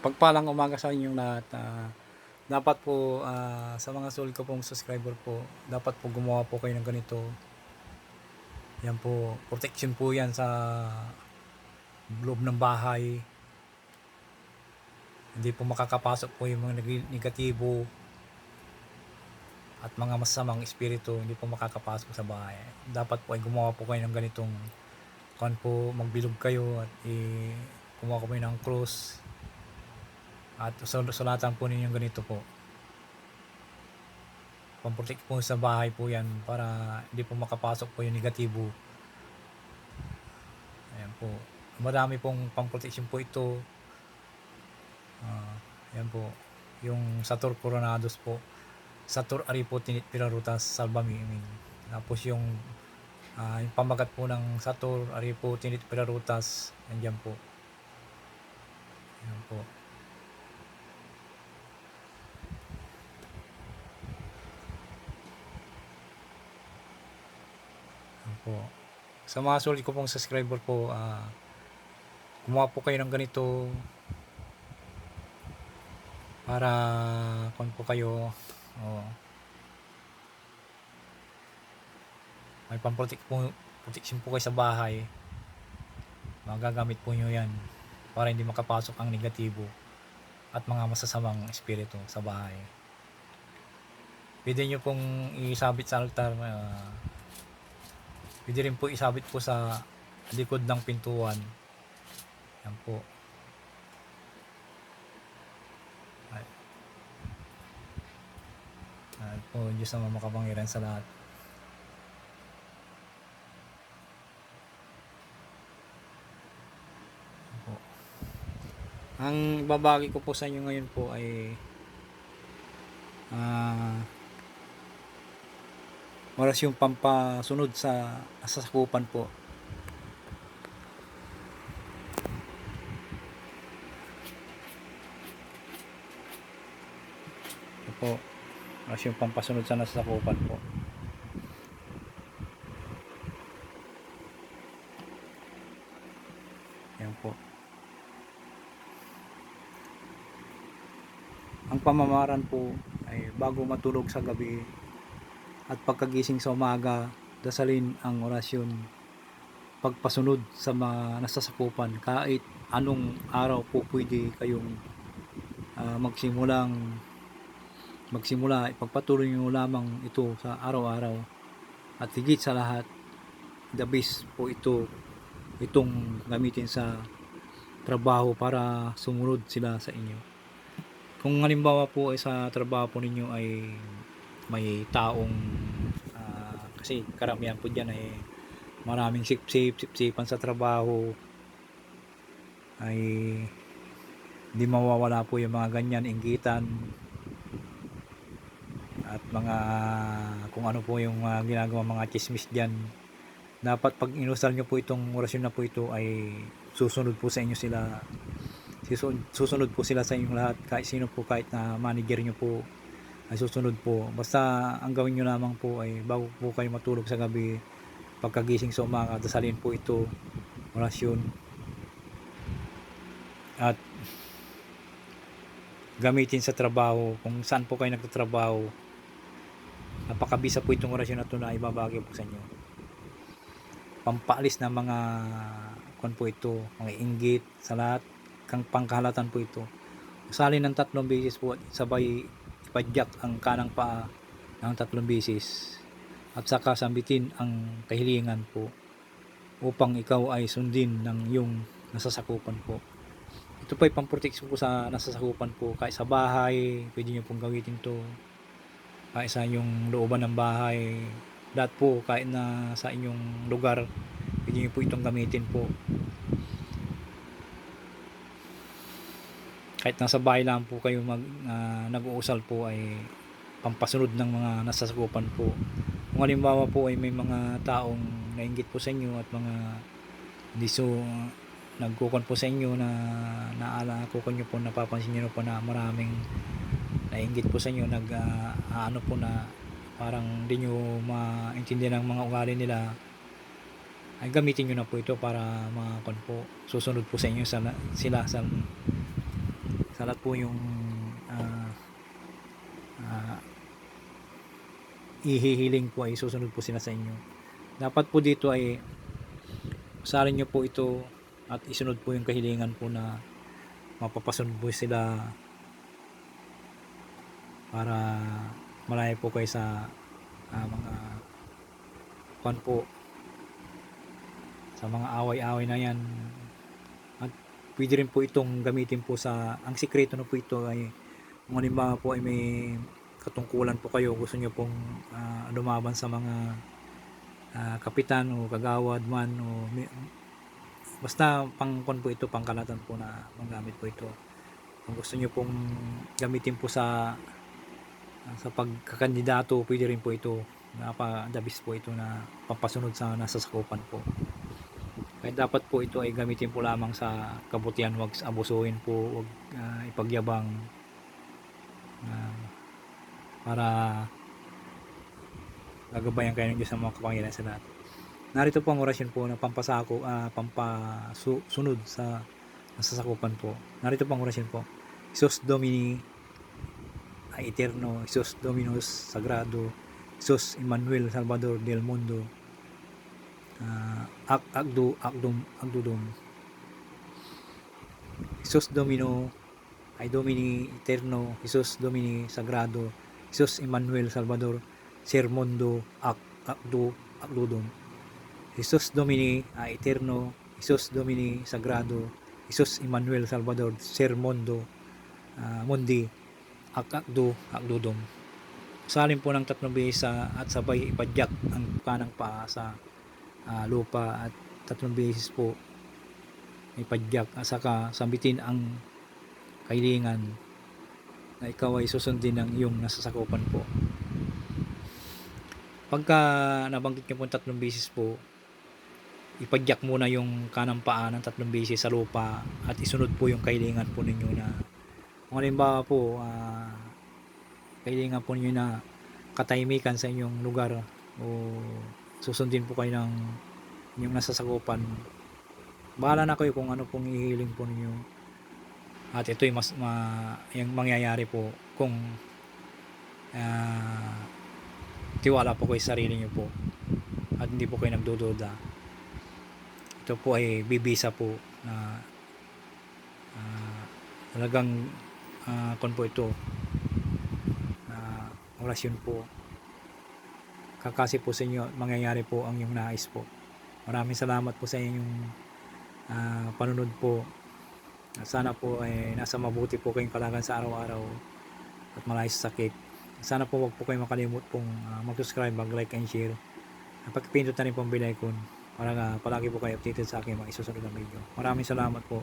Pagpalang umaga sa inyong lahat. Ah, dapat po ah, sa mga solid ko pong subscriber po, dapat po gumawa po kayo ng ganito. Yan po, protection po yan sa loob ng bahay. Hindi po makakapasok po yung mga neg- negatibo at mga masamang espiritu, hindi po makakapasok sa bahay. Dapat po ay gumawa po kayo ng ganitong kan po magbilog kayo at i kumuha po ng cross at sul- sulatan po ninyo ganito po. Pamprotect po sa bahay po yan para hindi po makapasok po yung negatibo. Ayan po. Marami pong pamprotection po ito. Ah, ayan po. Yung Satur Coronados po. Satur Aripo Tinit Pirarutas Salvami tapos yung Ah, yung pamagat po ng Satur, Aripo, Tinit, Pirarutas, nandiyan po. Yan po. Yan po. Sa mga sulit ko pong subscriber po, ah, gumawa po kayo ng ganito para kung po kayo oh, may pamprotek po protection po kayo sa bahay magagamit po nyo yan para hindi makapasok ang negatibo at mga masasamang espiritu sa bahay. Pwede nyo pong isabit sa altar ah, pwede rin po isabit po sa likod ng pintuan. Yan po. Ay. Ay po Diyos na makapangyarihan sa lahat Ang babagi ko po sa inyo ngayon po ay ah oras yung pampasunod sa sasakupan po. Ito po. Oras yung pampasunod sa nasasakupan po. Yan po. Ang pamamaran po ay bago matulog sa gabi at pagkagising sa umaga, dasalin ang orasyon. Pagpasunod sa mga nasasakupan kahit anong araw po pwede kayong ah, magsimulang magsimula ipagpatuloy nyo lamang ito sa araw-araw at higit sa lahat the best po ito itong gamitin sa trabaho para sumunod sila sa inyo. Kung halimbawa po ay sa trabaho po ninyo ay may taong ah, kasi karamihan po dyan ay maraming sip-sip, sip-sipan sa trabaho ay hindi mawawala po yung mga ganyan inggitan at mga kung ano po yung mga ginagawa mga chismis dyan. Dapat pag inusal nyo po itong orasyon na po ito ay susunod po sa inyo sila susunod, po sila sa inyong lahat. Kahit sino po kahit na manager nyo po ay susunod po. Basta ang gawin nyo lamang po ay bago po kayo matulog sa gabi pagkagising sa umaga dasalin po ito. Orasyon. At gamitin sa trabaho kung saan po kayo nagtatrabaho napakabisa po itong orasyon na ito na ibabagay po sa inyo. Pampaalis ng mga kung po ito, mga inggit sa lahat, kang pangkahalatan po ito. Usali ng tatlong beses po at sabay ipadyak ang kanang paa ng tatlong beses at saka sambitin ang kahilingan po upang ikaw ay sundin ng iyong nasasakupan po. Ito po ay pamproteksyon po sa nasasakupan po kahit sa bahay, pwede nyo pong gamitin to kahit sa inyong looban ng bahay, lahat po kahit na sa inyong lugar pwede nyo po itong gamitin po kahit nasa bahay lang po kayo mag, ah, nag-uusal po ay pampasunod ng mga nasasakupan po. Kung halimbawa po ay may mga taong nainggit po sa inyo at mga hindi so nagkukon po sa inyo na naala kukon nyo po napapansin nyo po na maraming nainggit po sa inyo nag ah, ano po na parang hindi nyo maintindihan ang mga ugali nila ay gamitin nyo na po ito para mga kon po susunod po sa inyo sa, sila sa sa lahat po yung ah, ah, ihihiling po ay susunod po sila sa inyo. Dapat po dito ay usarin nyo po ito at isunod po yung kahilingan po na mapapasunod po sila para malayo po kayo sa ah, mga kwan po sa mga away-away na yan pwede rin po itong gamitin po sa ang sikreto na po ito ay kung halimbawa po ay may katungkulan po kayo gusto nyo pong ah, lumaban sa mga ah, kapitan o kagawad man o basta pang kwan po ito pangkalatan po na magamit po ito. Kung gusto nyo pong gamitin po sa sa pagkakandidato pwede rin po ito. Napadabis po ito na pampasunod sa nasa sakupan po kaya dapat po ito ay gamitin po lamang sa kabutihan. Wag abusuhin po. Wag ah, ipagyabang. Ah, para gagabayan kayo ng Diyos sa mga kapangyarihan sa lahat. Narito po ang orasyon po na pampasako ah, pampasunod sa nasasakupan po. Narito po ang orasyon po. Isos Domini eterno, Isos Dominus Sagrado, Isos Emmanuel Salvador del Mundo, uh, Ak Agdo Agdum Agdudum, Isos Domino ay Domini Eterno, Isos Domini Sagrado, Isos Emmanuel Salvador, Sermondo Ak Agdo Agdudum, Isos Domini ay Eterno, Isos Domini Sagrado, Isos Emmanuel Salvador, Sermondo uh, Mundi akakdo akdudom salin po ng tatlong bisa at sabay ipadyak ang kanang paa sa ah, lupa at tatlong beses po ipadyak at saka sambitin ang kailingan na ikaw ay susundin ng iyong nasasakupan po. Pagka nabanggit niyo po tatlong beses po ipadyak muna yung kanang paa ng tatlong beses sa lupa at isunod po yung kailingan po ninyo na kung halimbawa po, ah, kailangan po ninyo na katahimikan sa inyong lugar o susundin po kayo ng inyong nasasakupan. Bahala na kayo kung ano pong ihiling po ninyo. At ito'y mas ma, yung mangyayari po kung ah, tiwala po kayo sa sarili nyo po at hindi po kayo nagdududa. Ito po ay bibisa po na ah, talagang uh, kon po ito na orasyon po kakasi po sa inyo mangyayari po ang yung nais po. Maraming salamat po sa inyong ah, panunod po. Sana po ay nasa mabuti po kayong kalagan sa araw-araw at malayo sa sakit. Sana po wag po kayo makalimut pong ah, mag-subscribe, mag-like and share. At pagpindot na rin pong bell icon para nga palagi po kayo updated sa aking mga isusunod na video. Maraming salamat po